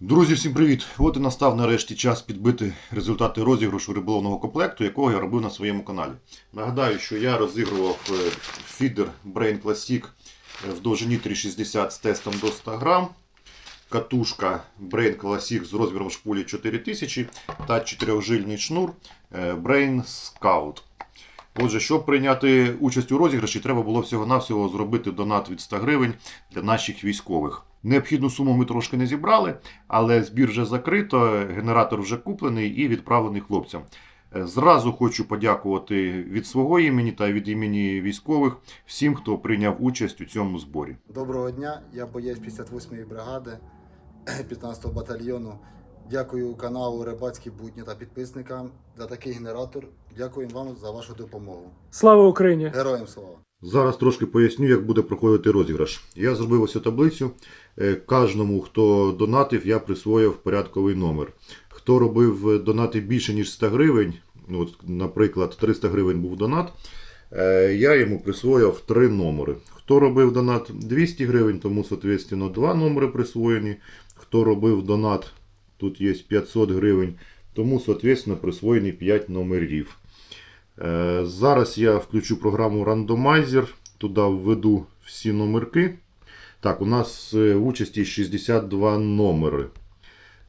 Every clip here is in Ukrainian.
Друзі, всім привіт! От і настав нарешті час підбити результати розіграшу риболовного комплекту, якого я робив на своєму каналі. Нагадаю, що я розігрував е, фідер Brain Plastic е, в довжині 360 з тестом до 100 грам, катушка Brain Classic з розміром шпулі 4000 та чотирьохжильний шнур е, Brain Scout. Отже, щоб прийняти участь у розіграші, треба було всього-навсього зробити донат від 100 гривень для наших військових. Необхідну суму ми трошки не зібрали, але збір вже закрито, генератор вже куплений і відправлений хлопцям. Е, Зразу хочу подякувати від свого імені та від імені військових всім, хто прийняв участь у цьому зборі. Доброго дня, я боєць 58-ї бригади 15-го батальйону. Дякую каналу Рибацькі будні та підписникам за такий генератор. Дякую вам за вашу допомогу. Слава Україні! Героям слава! Зараз трошки поясню, як буде проходити розіграш. Я зробив ось цю таблицю. Е, Кожному, хто донатив, я присвоїв порядковий номер. Хто робив донати більше, ніж 100 гривень, ну, от, наприклад, 300 гривень був донат, е, я йому присвоїв три номери. Хто робив донат 200 гривень, тому, соответственно, два номери присвоєні. Хто робив донат, тут є 500 гривень, тому, соответственно, присвоєні 5 номерів. Е, Зараз я включу програму Randomizer, туди введу всі номерки. Так, у нас е, в участі 62 номери.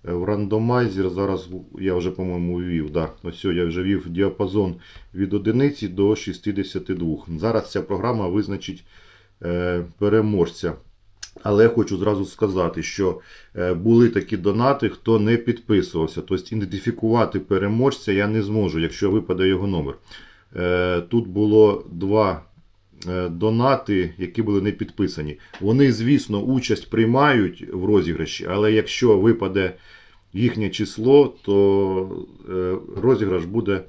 Е, В рандомайзер зараз я вже, по-моєму, ввів. Да. Ось я вже ввів діапазон від 1 до 62. Зараз ця програма визначить переможця. Але я хочу зразу сказати, що е, були такі донати, хто не підписувався. Тобто ідентифікувати переможця я не зможу, якщо випаде його номер. Е, Тут було два е, донати, які були не підписані. Вони, звісно, участь приймають в розіграші, але якщо випаде їхнє число, то розіграш буде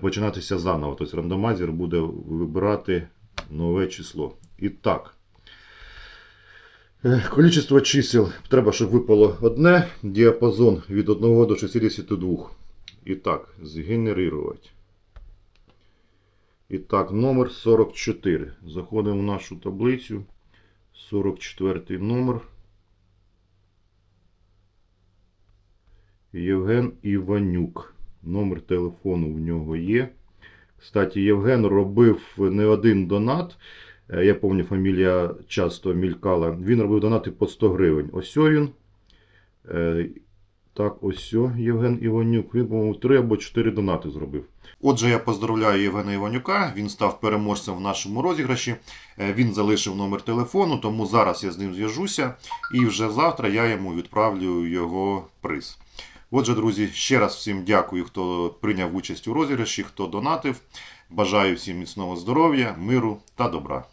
починатися заново. Тобто рандомайзер буде вибирати нове число. І так. Количество чисел треба, щоб випало одне. Діапазон від 1 до 62. І так, згенерувати. І так, номер 44. Заходимо в нашу таблицю. 44 номер. Євген Іванюк. Номер телефону в нього є. Кстати, Євген робив не один донат. Е, Я пам'ятаю, фамілія часто мількала. Він робив донати по 100 гривень. Ось він. Е, Так, ось Євген Іванюк. Він, по-моєму, 3 або 4 донати зробив. Отже, я поздравляю Євгена Іванюка. Він став переможцем в нашому розіграші. Е, Він залишив номер телефону, тому зараз я з ним зв'яжуся. І вже завтра я йому відправлю його приз. Отже, друзі, ще раз всім дякую, хто прийняв участь у розіграші, хто донатив. Бажаю всім міцного здоров'я, миру та добра.